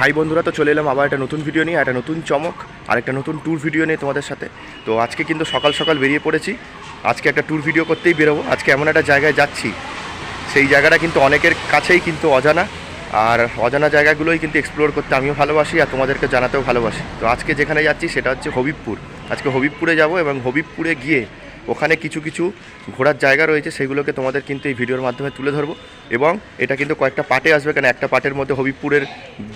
High বন্ধুরা, তো চলে এলাম আবার একটা নতুন ভিডিও নিয়ে, একটা নতুন চমক আর একটা নতুন ট্যুর ভিডিও নিয়ে তোমাদের সাথে। তো আজকে কিন্তু সকাল সকাল বেরিয়ে পড়েছি। আজকে একটা ট্যুর ভিডিও করতেই বেরোবো। আজকে এমন একটা জায়গায় যাচ্ছি, সেই জায়গাটা কিন্তু অনেকের কাছেই কিন্তু অজানা। আর অজানা জায়গাগুলোই কিন্তু এক্সপ্লোর করতে আমিও ভালোবাসি আর তোমাদেরকে জানাতেও ভালোবাসি। তো আজকে যেখানে যাচ্ছি, সেটা হচ্ছে হবিবপুর। আজকে হবিবপুরে যাব এবং হবিবপুরে গিয়ে ওখানে কিছু কিছু ঘোরার জায়গা রয়েছে সেগুলোকে তোমাদের কিন্তু এই ভিডিওর মাধ্যমে তুলে ধরবো। এবং এটা কিন্তু কয়েকটা পার্টে আসবে কেন একটা পার্টের মধ্যে হবিপুরের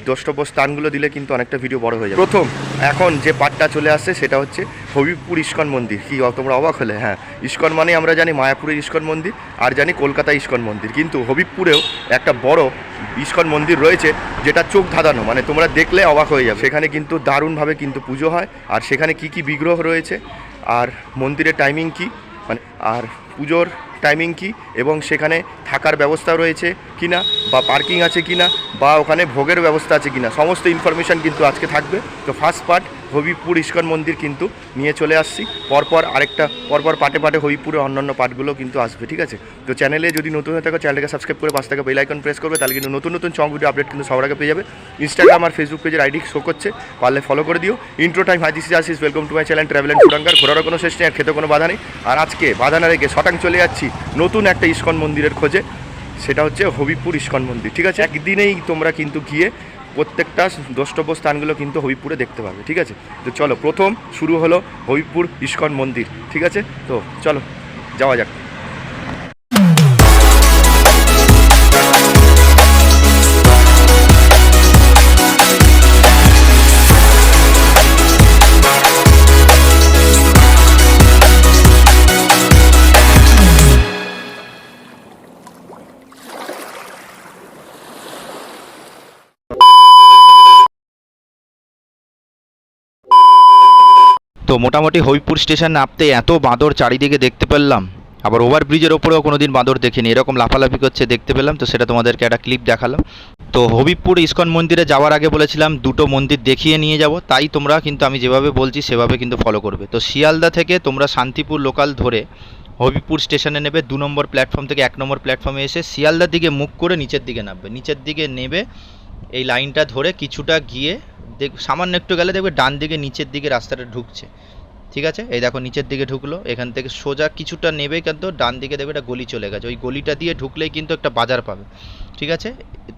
দ্রষ্টব্য স্থানগুলো দিলে কিন্তু অনেকটা ভিডিও বড় হয়ে যাবে। প্রথম। এখন যে পার্টটা চলে আসছে সেটা হচ্ছে হবিবপুর ইস্কন মন্দির। কি তোমরা অবাক হলে? হ্যাঁ ইস্কন মানে আমরা জানি মায়াপুরের ইস্কন মন্দির আর জানি কলকাতা ইস্কন মন্দির। কিন্তু হবিবপুরেও একটা বড় ইস্কন মন্দির রয়েছে যেটা চোখ ধাঁধানো মানে তোমরা দেখলে অবাক হয়ে যাবে। সেখানে কিন্তু দারুণভাবে কিন্তু পুজো হয় আর সেখানে কি কি বিগ্রহ রয়েছে আর মন্দিরের টাইমিং কি মানে আর পুজোর টাইমিং কি এবং সেখানে থাকার ব্যবস্থা রয়েছে কি না বা পার্কিং আছে কি না বা ওখানে ভোগের ব্যবস্থা আছে কি না সমস্ত ইনফরমেশান কিন্তু আজকে থাকবে। তো ফার্স্ট পার্ট হবিপুর ইস্কন মন্দির কিন্তু নিয়ে চলে আসছি। পরপর আরেকটা, পরপর পাটে পাটে হবিপুরের অন্যান্য পার্টগুলো কিন্তু আসবে, ঠিক আছে? তো চ্যানেলে যদি নতুন হয়ে থাকো চ্যানেলটাকে সাবস্ক্রাইব করে পাশে থাকা বেল আইকন প্রেস করবে, তাহলে কিন্তু নতুন নতুন চং ভিডিও আপডেট কিন্তু সবার আগে পেয়ে যাবে। ইনস্টাগ্রাম আর ফেসবুক পেজের আইডি শো করছে, পারলে ফলো করে দিও। Intro time hi this Asis welcome to my channel travel and ফুডাঙ্গার ঘোরারও কোনো শেষ নেই, আর খেতে কোনো বাধা নেই। আর আজকে বাধা না রেখে শটাং চলে যাচ্ছি, নতুন একটা ইস্কন মন্দিরের খোঁজে। সেটা হচ্ছে হবিপুর ইস্কন মন্দির, ঠিক আছে? একদিনেই তোমরা কিন্তু গিয়ে প্রত্যেকটা দ্রষ্টব্য স্থানগুলো কিন্তু হবিপুরে দেখতে পাবে, ঠিক আছে? তো চলো, প্রথম শুরু হলো হবিপুর ইস্কন মন্দির, ঠিক আছে? তো চলো, যাওয়া যাক। তো মোটামুটি হবিপুর স্টেশন নামতে এত বাঁদর চারিদিকে দেখতে পেলাম। আবার ওভারব্রিজের ওপরেও কোনোদিন বাঁদর দেখিনি। এরকম লাফালাফি করছে, দেখতে পেলাম। তো সেটা তোমাদেরকে একটা ক্লিপ দেখালাম। তো হবিবপুর ইস্কন মন্দিরে যাওয়ার আগে বলেছিলাম, দুটো মন্দির দেখিয়ে নিয়ে যাব। তাই তোমরা কিন্তু আমি যেভাবে বলছি, সেভাবে কিন্তু ফলো করবে। তো শিয়ালদা থেকে তোমরা শান্তিপুর লোকাল ধরে হবিপুর স্টেশনে নেবে। দু নম্বর প্ল্যাটফর্ম থেকে এক নম্বর প্ল্যাটফর্মে এসে শিয়ালদার দিকে মুখ করে নিচের দিকে নামবে। নিচের দিকে নেবে এই লাইনটা ধরে কিছুটা গিয়ে দেখ, সামান্য একটু গেলে দেখবে ডান দিকে, নিচের দিকে রাস্তাটা ঢুকছে। ঠিক আছে? এই দেখো, নিচের দিকে ঢুকলো। এখান থেকে সোজা কিছুটা নেবে কিন্তু ডান দিকে দেখবে একটা গলি চলে গেছে। ওই গলিটা দিয়ে ঢুকলেই কিন্তু একটা বাজার পাবে। ঠিক আছে?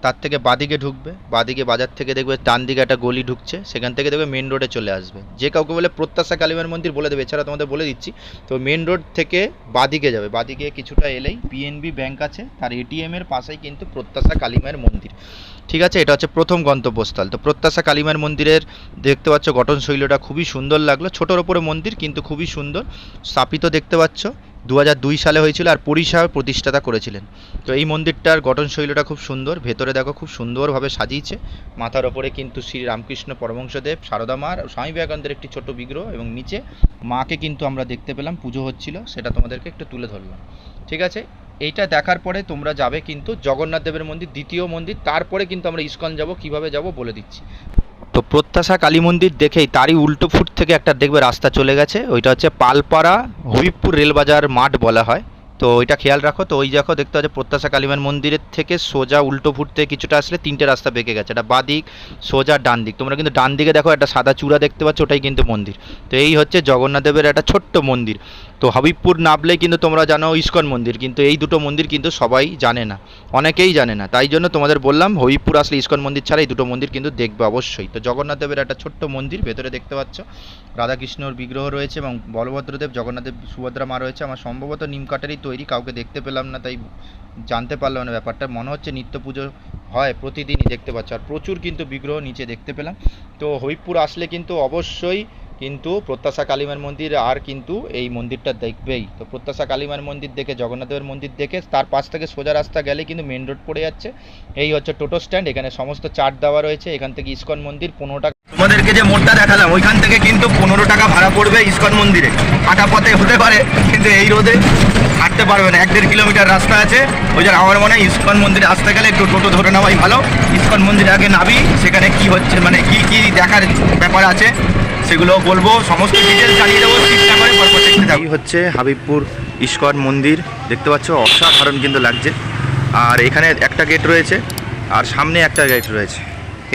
তার থেকে বাদিকে ঢুকবে। বাদিকে বাজার থেকে দেখবে ডান দিকে একটা গলি ঢুকছে। সেখান থেকে দেখবে মেন রোডে চলে আসবে। যে কাউকে বলে প্রত্যাশা কালিমার মন্দির বলে দেবে, এছাড়া তোমাদের বলে দিচ্ছি। তো মেন রোড থেকে বাদিকে যাবে। বাদিকে কিছুটা এলেই পিএনবি ব্যাংক আছে। তার এটিএম এর পাশেই কিন্তু প্রত্যাশা কালীমায়ের মন্দির। ঠিক আছে? এটা হচ্ছে প্রথম গন্তব্যস্থল। তো প্রত্যাশা কালিমার মন্দিরের দেখতে পাচ্ছ গঠনশৈলীটা খুবই সুন্দর লাগল। ছোটোর ওপরে মন্দির, কিন্তু খুবই সুন্দর। স্থাপিত দেখতে পাচ্ছ দু দুই সালে হয়েছিল আর পরিষেবা প্রতিষ্ঠাতা করেছিলেন। তো এই মন্দিরটার গঠনশৈলীটা খুব সুন্দর। ভেতরে দেখো, খুব সুন্দরভাবে সাজিয়েছে। মাথার ওপরে কিন্তু শ্রী রামকৃষ্ণ পরমংশদেব সারদা মার, স্বামী বিবেকানন্দের একটি ছোট বিগ্রহ এবং নিচে মাকে কিন্তু আমরা দেখতে পেলাম। পুজো হচ্ছিল, সেটা তোমাদেরকে একটু তুলে ধরলাম। ঠিক আছে? এইটা দেখার পরে তোমরা যাবে কিন্তু জগন্নাথ দেবের মন্দির, দ্বিতীয় মন্দির, তারপরে কিন্তু আমরা ইস্কন যাব, কীভাবে যাব বলে দিচ্ছি। তো প্রত্যাশা কালী মন্দির দেখেই তারই উল্টো ফুট থেকে একটা দেখবে রাস্তা চলে গেছে, ওইটা হচ্ছে পালপাড়া, হবিবপুর রেলবাজার মাঠ বলা হয়। তো ওইটা খেয়াল রাখো, তো ওই দেখো, দেখতে পাচ্ছ প্রত্যাশা কালীমান মন্দিরের থেকে সোজা উল্টো ফুট থেকে কিছুটা আসলে তিনটে রাস্তা বেঁকে গেছে, এটা বাদিক সোজা ডান দিক। তোমরা কিন্তু ডান দিকে দেখো একটা সাদা চূড়া দেখতে পাচ্ছ, ওটাই কিন্তু মন্দির। তো এই হচ্ছে জগন্নাথ দেবের একটা ছোট্ট মন্দির। তো হাবিবপুর নামলেই কিন্তু তোমরা জানো ইস্কন মন্দির, কিন্তু এই দুটো মন্দির কিন্তু সবাই জানে না, অনেকেই জানে না। তাই জন্য তোমাদের বললাম, হবিবপুর আসলে ইস্কন মন্দির ছাড়া এই দুটো মন্দির কিন্তু দেখবে অবশ্যই। তো জগন্নাথ দেবের একটা ছোট্ট মন্দির, ভেতরে দেখতে পাচ্ছ, রাধাকৃষ্ণর বিগ্রহ রয়েছে এবং বলভদ্রদেব জগন্নাথদেব সুভদ্রা মা রয়েছে। আমার সম্ভবত নিম কাঠেরই তৈরি, কাউকে দেখতে পেলাম না, তাই জানতে পারলাম না ব্যাপারটা। মনে হচ্ছে নিত্য পুজো হয়, প্রতিদিনই দেখতে পাচ্ছ। আর প্রচুর কিন্তু বিগ্রহ নিচে দেখতে পেলাম। তো হবিবপুর আসলে কিন্তু অবশ্যই কিন্তু প্রত্যাশা কালীমার মন্দির আর কিন্তু এই মন্দিরটা দেখবেই। তো প্রত্যাশা কালীমার মন্দির দেখে, জগন্নাথের মন্দির দেখে, তার পাশ থেকে সোজা রাস্তা গেলে কিন্তু মেন রোড পড়ে যাচ্ছে। এই হচ্ছে টোটো স্ট্যান্ড এখানে সমস্ত চার্ট দেওয়া রয়েছে। এখান থেকে ইস্কন মন্দির পনেরো টাকা তোমাদেরকে যে মোড়টা দেখালাম, ওইখান থেকে কিন্তু পনেরো টাকা ভাড়া পড়বে ইস্কন মন্দিরে। হাঁটা পথে হতে পারে, কিন্তু এই রোদে হাঁটতে পারবে না। এক দেড় কিলোমিটার রাস্তা আছে, ওই জন্য আমার মনে হয় ইস্কন মন্দিরে আসতে গেলে একটু টোটো ধরে নেওয়াই ভালো। ইস্কন মন্দিরে আগে নাবি সেখানে কি হচ্ছে মানে কি কি দেখার ব্যাপার আছে সেগুলো বলব। সমস্ত ডিটেলস জানিয়ে দেবো ঠিকঠাক করে পরপর দেখতে হচ্ছে হাবিবপুর ইস্কন মন্দির। দেখতে পাচ্ছ, অসাধারণ কিন্তু লাগছে। আর এখানে একটা গেট রয়েছে, আর সামনে একটা গেট রয়েছে।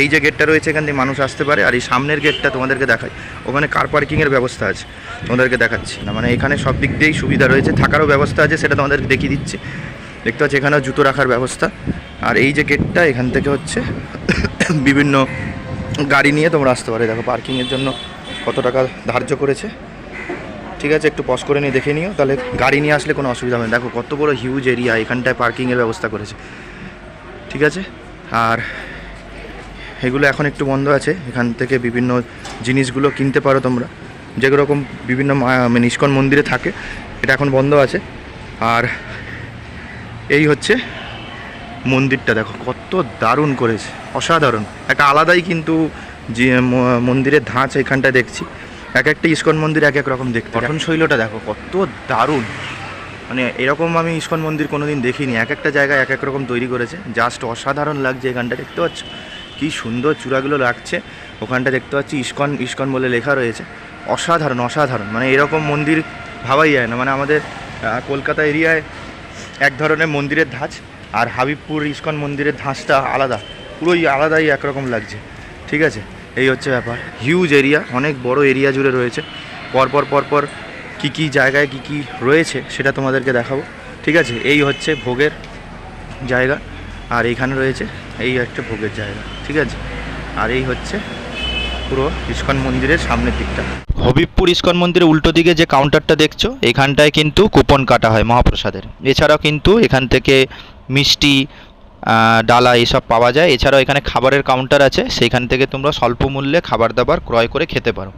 এই যে গেটটা রয়েছে, এখান দিয়ে মানুষ আসতে পারে। আর এই সামনের গেটটা তোমাদেরকে দেখাই। ওখানে কার পার্কিংয়ের ব্যবস্থা আছে, তোমাদেরকে দেখাচ্ছি। না মানে এখানে সব দিক দিয়েই সুবিধা রয়েছে। থাকারও ব্যবস্থা আছে, সেটা তোমাদেরকে দেখিয়ে দিচ্ছি। দেখতে পাচ্ছি, এখানেও জুতো রাখার ব্যবস্থা। আর এই যে গেটটা এখান থেকে হচ্ছে বিভিন্ন গাড়ি নিয়ে তোমরা আসতে পারো। দেখো পার্কিংয়ের জন্য কত টাকা ধার্য করেছে? ঠিক আছে, একটু পজ করে নিয়ে দেখে নিও। তাহলে গাড়ি নিয়ে আসলে কোনো অসুবিধা হবে না। দেখো, কত বড় হিউজ এরিয়া এখানটায় পার্কিংয়ের ব্যবস্থা করেছে। ঠিক আছে? আর এগুলো এখন একটু বন্ধ আছে। এখান থেকে বিভিন্ন জিনিসগুলো কিনতে পারো তোমরা। যেগুলো রকম বিভিন্ন মানে ইস্কন মন্দিরে থাকে, এটা এখন বন্ধ আছে। আর এই হচ্ছে মন্দিরটা। দেখো, কত দারুণ করেছে। অসাধারণ। একটা আলাদাই কিন্তু যে মন্দিরের ধাঁচ এখানটায় দেখছি। এক একটা ইস্কন মন্দির এক এক রকম দেখতে। গঠন শৈলটা দেখো, কত দারুণ। মানে এরকম আমি ইস্কন মন্দির কোনোদিন দেখিনি। এক একটা জায়গায় এক এক রকম তৈরি করেছে। জাস্ট অসাধারণ লাগছে এখানটা, দেখতে পাচ্ছ? কি সুন্দর চূড়াগুলো লাগছে। ওখানটা দেখতে পাচ্ছি ইস্কন ইস্কন বলে লেখা রয়েছে। অসাধারণ অসাধারণ। মানে এরকম মন্দির ভাবাই যায় না। মানে আমাদের কলকাতা এরিয়ায় এক ধরনের মন্দিরের ধাঁচ আর হাবিবপুর ইস্কন মন্দিরের ধাঁচটা আলাদা। পুরোই আলাদাই একরকম লাগছে। ঠিক আছে? এই হচ্ছে ব্যাপার। হিউজ এরিয়া অনেক বড় এরিয়া জুড়ে রয়েছে। পরপর পরপর কী কী জায়গায় কী কী রয়েছে সেটা তোমাদেরকে দেখাবো। ঠিক আছে? এই হচ্ছে ভোগের জায়গা, আর এইখানে রয়েছে এই একটা ভোগের জায়গা। ঠিক আছে? আর এই হচ্ছে পুরো ইস্কন মন্দিরের সামনের দিকটা। হবিবপুর ইস্কন মন্দিরের উল্টো দিকে যে কাউন্টারটা দেখছ, এখানটায় কিন্তু কুপন কাটা হয় মহাপ্রসাদের। এছাড়াও কিন্তু এখান থেকে মিষ্টি ডালা এইসব পাওয়া যায়। এছাড়াও এখানে খাবারের কাউন্টার আছে। সেখান থেকে তোমরা স্বল্প মূল্যে খাবার দাবার ক্রয় করে খেতে পারো।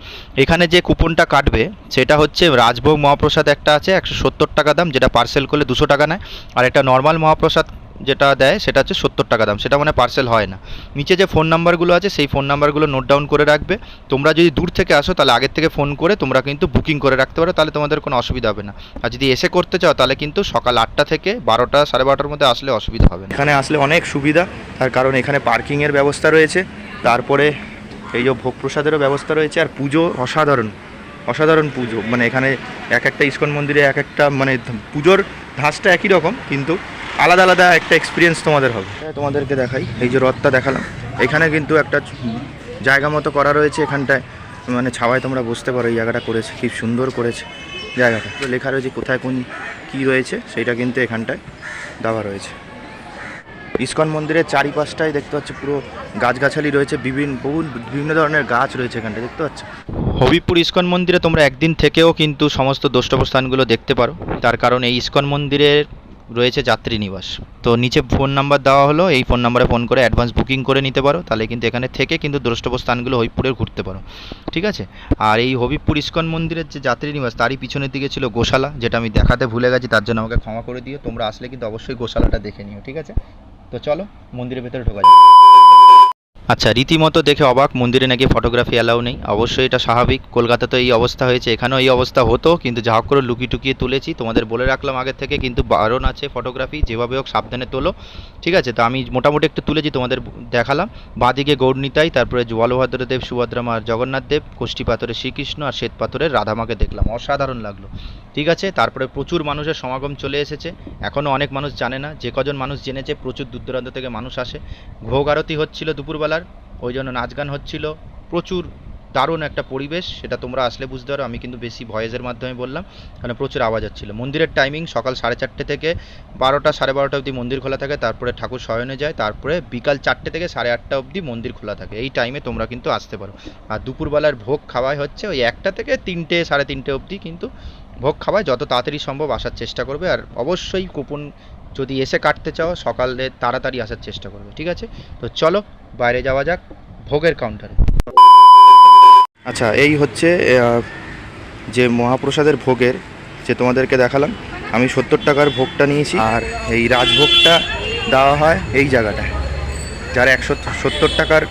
এখানে যে কুপনটা কাটবে, সেটা হচ্ছে রাজভোগ মহাপ্রসাদ একটা আছে, একশো সত্তর টাকা দাম, যেটা পার্সেল করলে দুশো টাকা নেয়। আর একটা নর্মাল মহাপ্রসাদ যেটা দেয় সেটা হচ্ছে সত্তর টাকা দাম। সেটা মানে পার্সেল হয় না। নিচে যে ফোন নাম্বারগুলো আছে, সেই ফোন নাম্বারগুলো নোট ডাউন করে রাখবে। তোমরা যদি দূর থেকে আসো, তাহলে আগের থেকে ফোন করে তোমরা কিন্তু বুকিং করে রাখতে পারো, তাহলে তোমাদের কোনো অসুবিধা হবে না। আর যদি এসে করতে চাও, তাহলে কিন্তু সকাল আটটা থেকে বারোটা, সাড়ে বারোটার মধ্যে আসলে অসুবিধা হবে এখানে আসলে অনেক সুবিধা। তার কারণ এখানে পার্কিংয়ের ব্যবস্থা রয়েছে। তারপরে এই যে ভোগ প্রসাদেরও ব্যবস্থা রয়েছে। আর পুজো অসাধারণ। অসাধারণ পুজো। মানে এখানে এক একটা ইস্কন মন্দিরে এক একটা মানে পুজোর ধাঁচটা একই রকম, কিন্তু আলাদা আলাদা একটা এক্সপিরিয়েন্স তোমাদের হবে। হ্যাঁ, তোমাদেরকে দেখাই। এই যে রথটা দেখালাম এখানে কিন্তু একটা জায়গা মতো করা রয়েছে এখানটায়। মানে ছাওয়ায় তোমরা বুঝতে পারো এই জায়গাটা করেছে খুব সুন্দর করেছে জায়গাটা। তো লেখা রয়েছে কোথায় কোন কী রয়েছে সেইটা কিন্তু এখানটায় দেওয়া রয়েছে। ইস্কন মন্দিরের চারিপাশটায় দেখতে পাচ্ছি পুরো গাছগাছালি রয়েছে বিভিন্ন বহু বিভিন্ন ধরনের গাছ রয়েছে এখানটা দেখতে পাচ্ছ? হবিপুর ইস্কন মন্দিরে তোমরা একদিন থেকেও কিন্তু সমস্ত দ্রষ্টব্য স্থানগুলো দেখতে পারো। তার কারণ এই ইস্কন মন্দিরে রয়েছে যাত্রী নিবাস। তো নিচে ফোন নাম্বার দেওয়া হলো, এই ফোন নাম্বারে ফোন করে অ্যাডভান্স বুকিং করে নিতে পারো, তাহলে কিন্তু এখানে থেকে কিন্তু দ্রষ্টব্য স্থানগুলো হবিপুরের ঘুরতে পারো, ঠিক আছে? আর এই হবিপুর ইস্কন মন্দিরের যে যাত্রী নিবাস, তারই পিছনের দিকে ছিল গোশালা, যেটা আমি দেখাতে ভুলে গেছি, তার জন্য আমাকে ক্ষমা করে দিও, তোমরা আসলে কিন্তু অবশ্যই গোশালাটা দেখে নিও, ঠিক আছে? তো চলো মন্দিরের ভেতরে ঢোকা যাক। আচ্ছা রীতিমতো দেখে অবাক, মন্দিরে নাকি ফটোগ্রাফি অ্যালাউ নেই। অবশ্যই এটা স্বাভাবিক। কলকাতাতে এই অবস্থা হয়েছে, এখানেও এই অবস্থা হতো, কিন্তু যা করে লুকিয়ে টুকিয়ে তুলেছি। তোমাদের বলে রাখলাম আগের থেকে, কিন্তু বারণ আছে ফটোগ্রাফি যেভাবে হোক সাবধানে তোলো। ঠিক আছে, তো আমি মোটামুটি একটু তুলেছি, তোমাদের দেখালাম। বাঁদিকে গৌরনীতাই, তারপরে বলভদ্রদেব সুভদ্রা মা আর জগন্নাথ দেব, কোষ্ঠী পাথরের শ্রীকৃষ্ণ আর শ্বেত পাথরের রাধামাকে দেখলাম। অসাধারণ লাগল। ঠিক আছে, তারপরে প্রচুর মানুষের সমাগম চলে এসেছে। এখনও অনেক মানুষ জানে না, যে কজন মানুষ জেনেছে, প্রচুর দূর দূরান্ত থেকে মানুষ আসে। ভোগ আরতি হচ্ছিল দুপুরবেলার ওই জন্য নাচ গান হচ্ছিল। প্রচুর দারুণ একটা পরিবেশ, সেটা তোমরা আসলে বুঝতে পারো। আমি কিন্তু বেশি ভয়েসের মাধ্যমে বললাম, কারণ প্রচুর আওয়াজ হচ্ছিল। মন্দিরের টাইমিং সকাল সাড়ে চারটে থেকে বারোটা সাড়ে বারোটা অবধি মন্দির খোলা থাকে, তারপরে ঠাকুর শয়নে যায়, তারপরে বিকাল চারটে থেকে সাড়ে আটটা অবধি মন্দির খোলা থাকে। এই টাইমে তোমরা কিন্তু আসতে পারো। আর দুপুরবেলার ভোগ খাওয়াই হচ্ছে ওই একটা থেকে তিনটে, সাড়ে তিনটে অবধি কিন্তু ভোগ খাওয়ায় যত তাড়াতাড়ি সম্ভব আসার চেষ্টা করবে। আর অবশ্যই কুপন যদি এসে কাটতে চাও, সকালে তাড়াতাড়ি আসার চেষ্টা করবে, ঠিক আছে? তো চলো, বাইরে যাওয়া যাক, ভোগের কাউন্টারে আচ্ছা এই হচ্ছে যে মহাপ্রসাদের ভোগের, যে তোমাদেরকে দেখালাম, আমি সত্তর টাকার ভোগটা নিয়েছি, আর এই রাজভোগটা দেওয়া হয় এই জায়গাটায়। যারা একশো সত্তর টাকার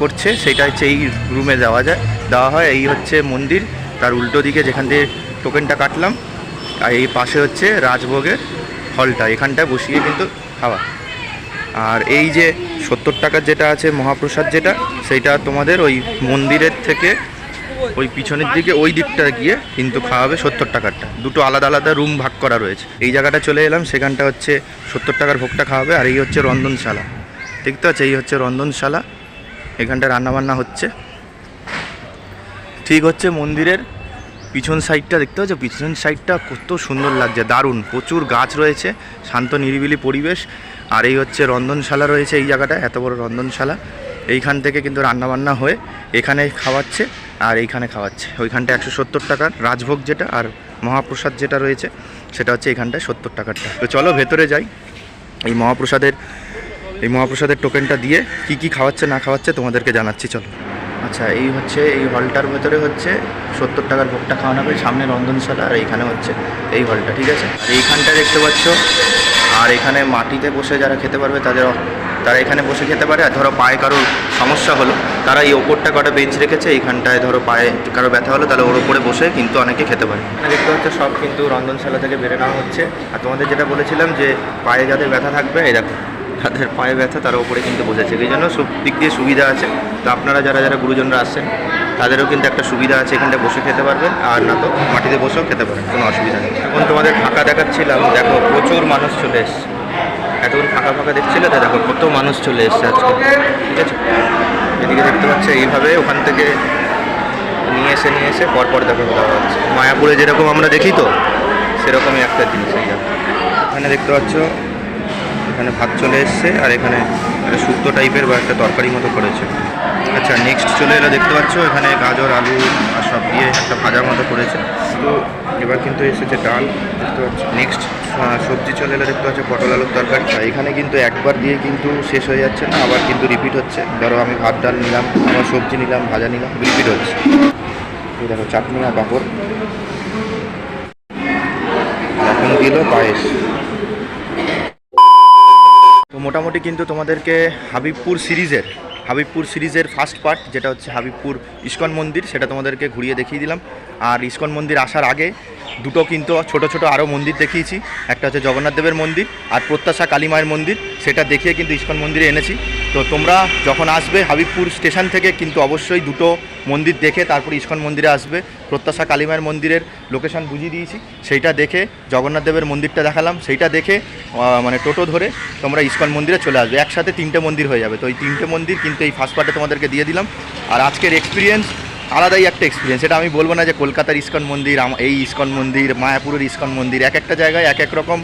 করছে সেটা হচ্ছে এই রুমে দেওয়া যায়, দেওয়া হয়, এই হচ্ছে মন্দির, তার উল্টো দিকে যেখান থেকে টোকেনটা কাটলাম, আর এই পাশে হচ্ছে রাজভোগের হলটা, এখানটায় বসিয়ে কিন্তু খাওয়া। আর এই যে সত্তর টাকার যেটা আছে মহাপ্রসাদ যেটা, সেইটা তোমাদের ওই মন্দিরের থেকে ওই পিছনের দিকে ওই দিকটা গিয়ে কিন্তু খাওয়াবে সত্তর টাকারটা। দুটো আলাদা আলাদা রুম ভাগ করা রয়েছে। এই জায়গাটা চলে এলাম, সেখানটা হচ্ছে সত্তর টাকার ভোগটা খাওয়াবে, আর এই হচ্ছে রন্ধনশালা। দেখতে পাচ্ছ এই হচ্ছে রন্ধনশালা। এখানটা রান্নাবান্না হচ্ছে। ঠিক হচ্ছে মন্দিরের পিছন সাইডটা দেখতে পাচ্ছ? পিছন সাইডটা কত সুন্দর লাগছে, দারুণ। প্রচুর গাছ রয়েছে, শান্ত নিরিবিলি পরিবেশ। আর এই হচ্ছে রন্ধনশালা রয়েছে এই জায়গাটা এত বড় রন্ধনশালা। এইখান থেকে কিন্তু রান্নাবান্না হয়ে এখানে খাওয়াচ্ছে আর এইখানে খাওয়াচ্ছে। ওইখানটা একশো সত্তর টাকার রাজভোগ যেটা আর মহাপ্রসাদ যেটা রয়েছে, সেটা হচ্ছে এইখানটায় সত্তর টাকারটা তো চলো ভেতরে যাই। এই মহাপ্রসাদের এই মহাপ্রসাদের টোকেনটা দিয়ে কি কি খাওয়াচ্ছে, না খাওয়াচ্ছে তোমাদেরকে জানাচ্ছি, চলো। আচ্ছা এই হচ্ছে, এই হলটার ভেতরে হচ্ছে সত্তর টাকার ভোগটা খাওয়ানো হবে, সামনে রন্ধনশালা আর এইখানে হচ্ছে এই হলটা, ঠিক আছে? এইখানটা দেখতে পাচ্ছ, আর এখানে মাটিতে বসে যারা খেতে পারবে তাদের তারা এখানে বসে খেতে পারে। আর ধরো পায়ে কারোর সমস্যা হলো, তারা এই ওপরটা কটা বেঞ্চ রেখেছে, এইখানটায় ধরো পায়ে কারও ব্যথা হলো, তাহলে ওর ওপরে বসে কিন্তু অনেকে খেতে পারে। দেখতে পাচ্ছ, সব কিন্তু রন্ধনশালা থেকে বেড়ে নেওয়া হচ্ছে। আর তোমাদের যেটা বলেছিলাম যে পায়ে যাদের ব্যথা থাকবে, এই দেখো যাদের পায়ে ব্যথা, তারা উপরে কিন্তু বসেছে। এই জন্য সব দিক দিয়ে সুবিধা আছে। তো আপনারা যারা যারা গুরুজনরা আসছেন, তাদেরও কিন্তু একটা সুবিধা আছে এখানটা বসে খেতে পারবেন। আর না তো, মাটিতে বসেও খেতে পারেন কোনো অসুবিধা নেই। এখন তোমাদের ফাঁকা দেখাচ্ছিলাম, দেখো প্রচুর মানুষ চলে এসছে। এতক্ষণ ফাঁকা ফাঁকা দেখছিলে তো? দেখো কত মানুষ চলে এসছে আজকে। ঠিক আছে? এদিকে দেখতে পাচ্ছে, এইভাবে ওখান থেকে নিয়ে এসে নিয়ে এসে পরপর দেখো দেওয়া হচ্ছে মায়াপুরে যেরকম আমরা দেখি তো, সেরকমই একটা জিনিস। এখানে দেখতে পাচ্ছ এখানে ভাত চলে এসছে আর এখানে একটা শুক্তো টাইপের বা একটা তরকারি মতো করেছে। আচ্ছা নেক্সট চলে এলো দেখতে পাচ্ছ, এখানে গাজর, আলু আর সব দিয়ে একটা ভাজার মতো করেছে। তো এবার কিন্তু এসেছে ডাল, দেখতে পাচ্ছ। নেক্সট সবজি চলে এলো, দেখতে পাচ্ছ, পটল আলুর তরকারি। এখানে কিন্তু একবার দিয়ে কিন্তু শেষ হয়ে যাচ্ছে না, আবার কিন্তু রিপিট হচ্ছে। ধরো, আমি ভাত, ডাল নিলাম, আবার সবজি নিলাম, ভাজা নিলাম রিপিট হচ্ছে। দেখো, চাটনি আর পাঁপড়। এখন দিল পায়েস। মোটামুটি কিন্তু তোমাদেরকে হাবিবপুর সিরিজের হাবিবপুর সিরিজের ফার্স্ট পার্ট যেটা হচ্ছে হাবিবপুর ইস্কন মন্দির, সেটা তোমাদেরকে ঘুরিয়ে দেখিয়ে দিলাম। আর ইস্কন মন্দির আসার আগে দুটো কিন্তু ছোট ছোট আরও মন্দির দেখিয়েছি। একটা হচ্ছে জগন্নাথ দেবের মন্দির আর প্রত্যাশা কালী মায়ের মন্দির, সেটা দেখিয়ে কিন্তু ইস্কন মন্দিরে এনেছি। তো তোমরা যখন আসবে হাবিবপুর স্টেশন থেকে, কিন্তু অবশ্যই দুটো মন্দির দেখে তারপর ইস্কন মন্দিরে আসবে। প্রত্যাশা কালী মায়ের মন্দিরের লোকেশন বুঝিয়ে দিয়েছি। সেইটা দেখে জগন্নাথ দেবের মন্দিরটা দেখালাম। সেইটা দেখে মানে টোটো ধরে তোমরা ইস্কন মন্দিরে চলে আসবে। একসাথে তিনটে মন্দির হয়ে যাবে। তো এই তিনটে মন্দির কিন্তু এই ফার্স্ট পার্টে তোমাদেরকে দিয়ে দিলাম। আর আজকের এক্সপিরিয়েন্স আলাদাই একটা এক্সপিরিয়েন্স এটা আমি বলব না যে কলকাতার ইস্কন মন্দির এই ইস্কন মন্দির, মায়াপুরের ইস্কন মন্দির, এক একটা জায়গায় এক এক রকম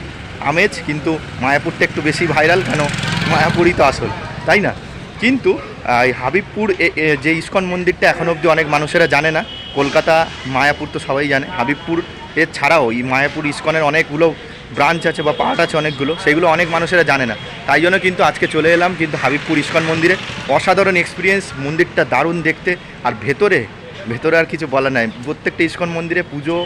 আমেজ। কিন্তু মায়াপুরটা একটু বেশি ভাইরাল কেন? মায়াপুরই তো আসল। তাই না? কিন্তু এই হাবিবপুর যে ইস্কন মন্দিরটা এখন অবধি অনেক মানুষেরা জানে না, কলকাতা, মায়াপুর তো সবাই জানে। হাবিবপুর এর ছাড়াও এই মায়াপুর ইস্কনের অনেকগুলো ব্রাঞ্চ আছে বা পার্ট আছে অনেকগুলো, সেগুলো অনেক মানুষেরা জানে না। তাই জন্য কিন্তু আজকে চলে এলাম কিন্তু হাবিবপুর ইস্কন মন্দিরে। অসাধারণ এক্সপিরিয়েন্স মন্দিরটা দারুণ দেখতে। আর ভেতরে ভেতরে আর কিছু বলা নাই। প্রত্যেকটা ইস্কন মন্দিরে পুজো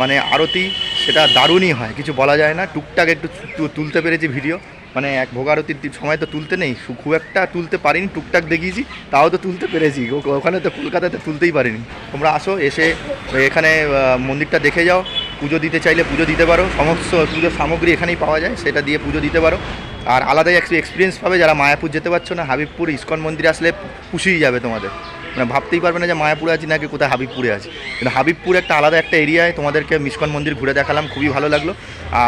মানে আরতি, সেটা দারুণই হয়। কিছু বলা যায় না। টুকটাক একটু তুলতে পেরেছি ভিডিও মানে এক ভোগারতির সময় তো তুলতে নেই। খুব একটা তুলতে পারিনি, টুকটাক দেখিয়েছি, তাও তো তুলতে পেরেছি। ওখানে তো কলকাতাতে তুলতেই পারিনি। তোমরা আসো, এসে এখানে মন্দিরটা দেখে যাও। পুজো দিতে চাইলে পুজো দিতে পারো। সমস্ত পুজোর সামগ্রী এখানেই পাওয়া যায়, সেটা দিয়ে পুজো দিতে পারো। আর আলাদাই এক্সপিরিয়েন্স পাবে যারা মায়াপুর যেতে পারছ না। হাবিবপুর ইস্কন মন্দিরে আসলে পুষিয়ে যাবে তোমাদের। মানে ভাবতেই পারবে না যে মায়াপুরে আছি নাকি কোথায় হাবিবপুরে আছি। কিন্তু হাবিবপুর একটা আলাদা একটা এরিয়ায় তোমাদেরকে মিসকন মন্দির ঘুরে দেখালাম, খুবই ভালো লাগল।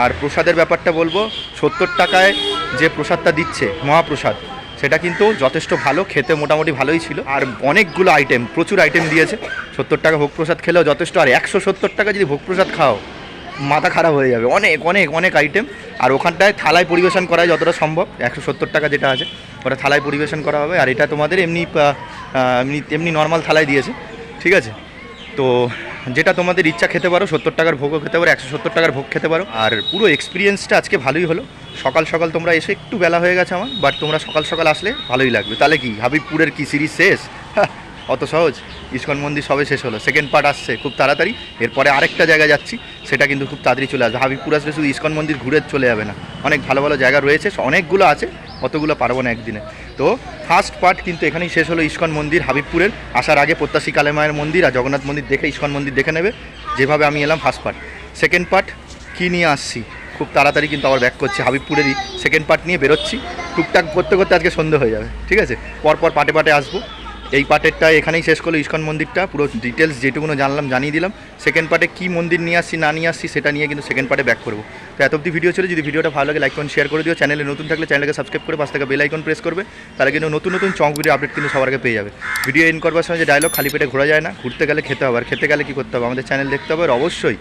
আর প্রসাদের ব্যাপারটা বলব, সত্তর টাকায় যে প্রসাদটা দিচ্ছে, মহাপ্রসাদ, সেটা কিন্তু যথেষ্ট ভালো, খেতে মোটামুটি ভালোই ছিল। আর অনেকগুলো আইটেম প্রচুর আইটেম দিয়েছে। সত্তর টাকা ভোগ প্রসাদ খেলেও যথেষ্ট, আর একশো সত্তর টাকা যদি ভোগ প্রসাদ খাও, মাথা খারাপ হয়ে যাবে। অনেক অনেক অনেক আইটেম আর ওখানটায় থালায় পরিবেশন করা যতটা সম্ভব, একশো সত্তর টাকা যেটা আছে, ওটা থালায় পরিবেশন করা হবে। আর এটা তোমাদের এমনি এমনি এমনি নর্মাল থালায় দিয়েছে, ঠিক আছে? তো যেটা তোমাদের ইচ্ছা খেতে পারো, সত্তর টাকার ভোগও খেতে পারো, একশো সত্তর টাকার ভোগ খেতে পারো। আর পুরো এক্সপিরিয়েন্সটা আজকে ভালোই হলো। সকাল সকাল তোমরা এসে একটু বেলা হয়ে গেছে আমার বাট তোমরা সকাল সকাল আসলে ভালোই লাগবে। তাহলে কি, হাবিবপুরের কি সিরিজ শেষ? অত সহজ। ইস্কন মন্দির সবে শেষ হলো। সেকেন্ড পার্ট আসছে খুব তাড়াতাড়ি। এরপরে আরেকটা জায়গায় যাচ্ছি, সেটা কিন্তু খুব তাড়াতাড়ি চলে আসবে। হাবিবপুর আসলে শুধু ইস্কন মন্দির ঘুরে চলে যাবে না। অনেক ভালো ভালো জায়গা রয়েছে, অনেকগুলো আছে, অতগুলো পারব না একদিনে। তো ফার্স্ট পার্ট কিন্তু এখানেই শেষ হলো ইস্কন মন্দির, হাবিবপুরের। আসার আগে প্রত্যাশী কালেমায়ের মন্দির আর জগন্নাথ মন্দির দেখে ইস্কন মন্দির দেখে নেবে। যেভাবে আমি এলাম ফার্স্ট পার্ট সেকেন্ড পার্ট কী নিয়ে আসছি? খুব তাড়াতাড়ি কিন্তু আবার ব্যাক করছি হাবিবপুরেরই। সেকেন্ড পার্ট নিয়ে বেরোচ্ছি। টুকটাক করতে করতে আজকে সন্ধে হয়ে যাবে। ঠিক আছে? পরপর পাটে পাটে আসব। এই পার্টেরটা এখানেই শেষ করল, ইস্কন মন্দিরটা। পুরো ডিটেলস যেটুকুনো জানলাম, জানিয়ে দিলাম। সেকেন্ড পার্টে কী মন্দির নিয়ে আসছি, না নিয়ে আসছি, সেটা নিয়ে কিন্তু সেকেন্ড পার্টে ব্যাক করব। তো এত অব্দি ভিডিও ছিল, যদি ভিডিওটা ভালো লাগে লাইক করুন শেয়ার করে দিও। চ্যানেলে নতুন থাকলে চ্যানেলকে সাবস্ক্রাইব করে পাশ থেকে বেল আইকন প্রেস করবে। তাহলে কিন্তু নতুন নতুন চক ভিডিও আপডেট কিন্তু সবার আগে পেয়ে যাবে। ভিডিও এন্ড করবার সময় যে ডায়লগ খালি পেটে ঘোরা যায় না। ঘুরতে গেলে খেতে হবে, আর খেতে গেলে কী করতে হবে? আমাদের চ্যানেল দেখতে হবে, আর অবশ্যই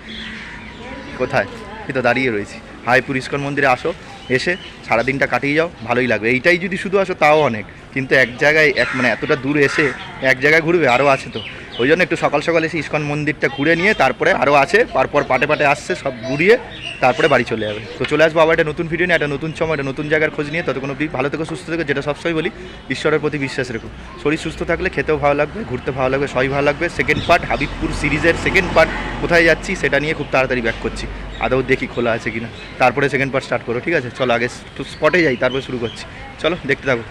কোথায়? এই তো দাঁড়িয়ে রয়েছি। হাইপুর ইস্কন মন্দিরে আসো, এসে সারাদিনটা কাটিয়ে যাও, ভালোই লাগবে। এইটাই যদি শুধু আসো, তাও অনেক। কিন্তু এক জায়গায় এক মানে এতটা দূর এসে এক জায়গায় ঘুরবে, আরও আছে তো। ওই জন্য একটু সকাল সকাল এসে ইস্কন মন্দিরটা ঘুরে নিয়ে তারপরে আরও আছে, তারপর পাটে পাটে আসছে, সব ঘুরিয়ে তারপরে বাড়ি চলে যাবে। তো চলে আসব আবার একটা নতুন ভিডিও নিয়ে, একটা নতুন সময়, একটা নতুন জায়গার খোঁজ নিয়ে। ততক্ষণ অব্দি ভালো থেকো, সুস্থ থেকো, যেটা সবসময় বলি, ঈশ্বরের প্রতি বিশ্বাস রেখো। শরীর সুস্থ থাকলে খেতেও ভালো লাগবে, ঘুরতে ভালো লাগবে, সবই ভালো লাগবে। সেকেন্ড পার্ট হাবিবপুর সিরিজের সেকেন্ড পার্ট কোথায় যাচ্ছি সেটা নিয়ে খুব তাড়াতাড়ি ব্যাক করছি। আদৌ দেখি খোলা আছে কিনা। তারপরে সেকেন্ড পার্ট স্টার্ট করো, ঠিক আছে? চলো আগে স্পটে যাই, তারপরে শুরু করছি। চলো, দেখতে থাকো।